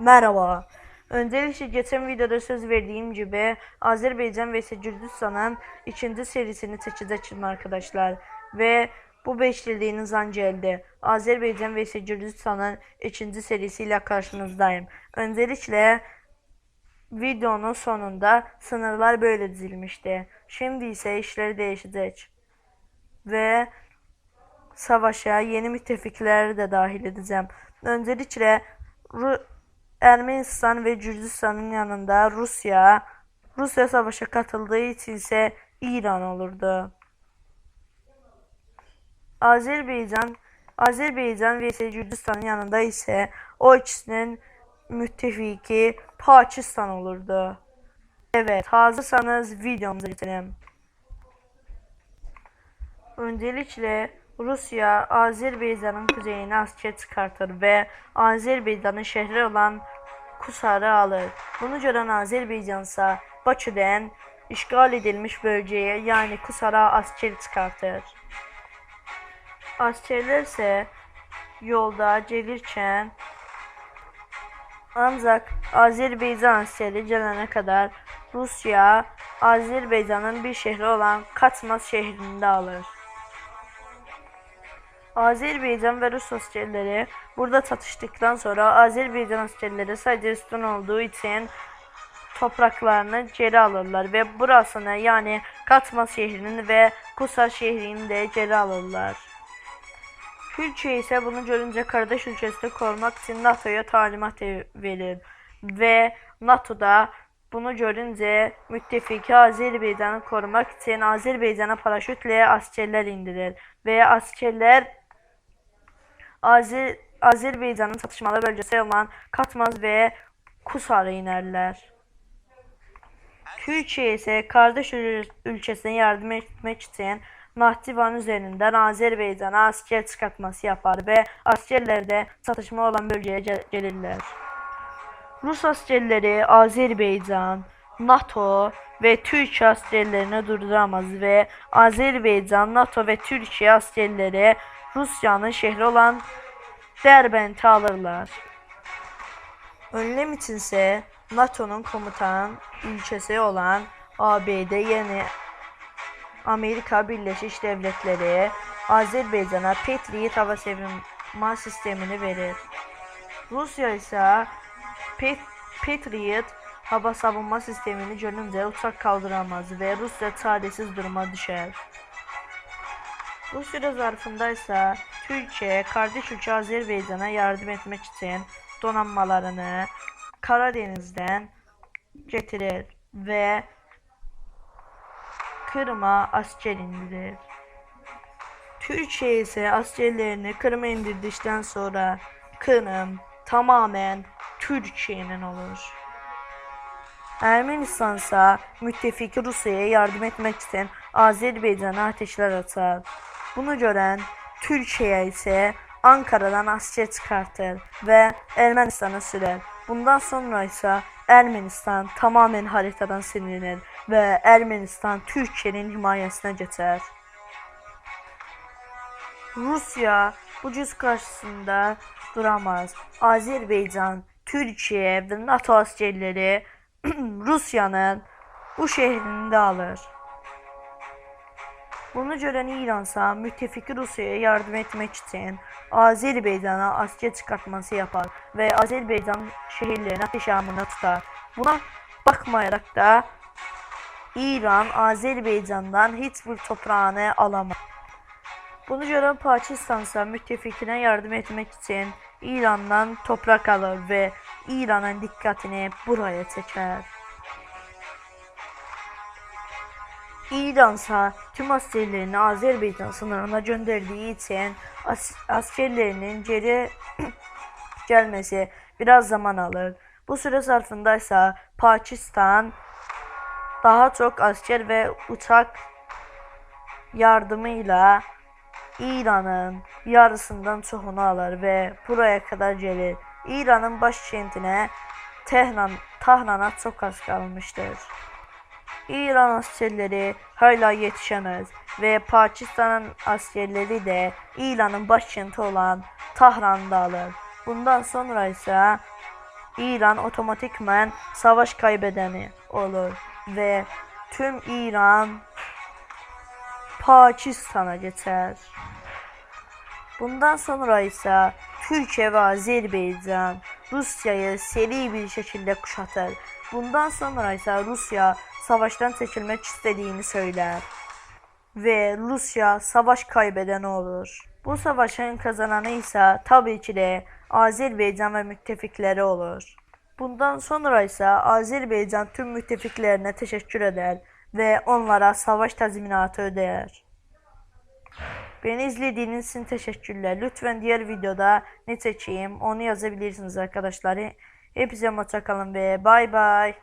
Merhaba. Öncelikle geçen videoda söz verdiğim gibi Azerbaycan ve Gürcistan'ın ikinci serisini seçeceğim arkadaşlar. Ve bu beşliliğiniz anca elde. Azerbaycan ve Gürcistan'ın ikinci serisiyle karşınızdayım. Öncelikle videonun sonunda sınırlar böyle dizilmişti. Şimdi ise işleri değişecek. Ve savaşa yeni müttefikleri de dahil edeceğim. Öncelikle Ru- Ermenistan ve Gürcistan'ın yanında Rusya, Rusya savaşa katıldığı için ise İran olurdu. Azerbaycan, Azerbaycan ve Gürcistan'ın yanında ise o ikisinin müttefiki Pakistan olurdu. Evet, hazırsanız videomuza geçelim. Öncelikle Rusya Azerbaycan'ın kuzeyine asker çıkartır ve Azerbaycan'ın şehri olan Kusar'ı alır. Bunu gören Azerbaycan ise Bakü'den işgal edilmiş bölgeye yani Kusar'a asker çıkartır. Askerler ise yolda gelirken ancak Azerbaycan askeri gelene kadar Rusya Azerbaycan'ın bir şehri olan Katmas şehrini de alır. Azerbaycan ve Rus askerleri burada çatıştıktan sonra Azerbaycan askerleri sadece üstün olduğu için topraklarını geri alırlar ve burasını yani Katmas şehrinin ve Kusar şehrini de geri alırlar. Türkiye ise bunu görünce kardeş ülkesini korumak için NATO'ya talimat e- verir ve NATO'da bunu görünce müttefiki Azerbaycan'ı korumak için Azerbaycan'a paraşütle askerler indirir ve askerler Azer Azerbaycan'ın çatışmalı bölgesi olan Katmaz ve Kusar'a inerler. Türkiye ise kardeş ül- ülkesine yardım etmek için Nahçıvan üzerinden Azerbaycan'a asker çıkartması yapar ve askerler de çatışma olan bölgeye gel- gelirler. Rus askerleri Azerbaycan, NATO ve Türkiye askerlerini durduramaz ve Azerbaycan, NATO ve Türkiye askerleri Rusya'nın şehri olan Derbent'i alırlar. Önlem içinse NATO'nun komutan ülkesi olan ABD yeni Amerika Birleşik Devletleri Azerbaycan'a Patriot hava savunma sistemini verir. Rusya ise Pet- Patriot hava savunma sistemini görünce uçak kaldıramaz ve Rusya çaresiz duruma düşer. Bu süre zarfında ise Türkiye kardeş ülke Azerbaycan'a yardım etmek için donanmalarını Karadeniz'den getirir ve Kırım'a asker indirir. Türkiye ise askerlerini Kırım'a indirdikten sonra Kırım tamamen Türkiye'nin olur. Ermenistan ise müttefiki Rusya'ya yardım etmek için Azerbaycan'a ateşler atar. Bunu gören Türkiye ise Ankara'dan asker çıkartır ve Ermenistan'a sürer. Bundan sonra ise Ermenistan tamamen haritadan silinir ve Ermenistan Türkiye'nin himayesine geçer. Rusya bu cüz karşısında duramaz. Azerbaycan, Türkiye ve NATO askerleri Rusya'nın bu şehrini de alır. Bunu gören İran ise müttefiki Rusya'ya yardım etmek için Azerbaycan'a asker çıkartması yapar ve Azerbaycan şehirlerini ateş amına tutar. Buna bakmayarak da İran Azerbaycan'dan hiçbir toprağını alamaz. Bunu gören Pakistan ise müttefikine yardım etmek için İran'dan toprak alır ve İran'ın dikkatini buraya çeker. İran tüm askerlerini Azerbaycan sınırına gönderdiği için as- askerlerinin geri gelmesi biraz zaman alır. Bu süre zarfında ise Pakistan daha çok asker ve uçak yardımıyla İran'ın yarısından çoğunu alır ve buraya kadar gelir. İran'ın başkentine Tehran, Tahran'a çok az kalmıştır. İran askerleri hala yetişemez ve Pakistan'ın askerleri de İran'ın başkenti olan Tahran'da alır. Bundan sonra ise İran otomatikmen savaş kaybedeni olur ve tüm İran Pakistan'a geçer. Bundan sonra ise Türkiye ve Azerbaycan Rusya'yı seri bir şekilde kuşatır. Bundan sonra ise Rusya savaştan çekilmek istediğini söyler. Ve Rusya savaş kaybeden olur. Bu savaşın kazananı ise tabii ki de Azerbaycan ve müttefikleri olur. Bundan sonra ise Azerbaycan tüm müttefiklerine teşekkür eder ve onlara savaş tazminatı öder. Beni izlediğiniz için teşekkürler. Lütfen diğer videoda ne seçeyim onu yazabilirsiniz arkadaşlar. Hepinize hoşça kalın ve bay bay.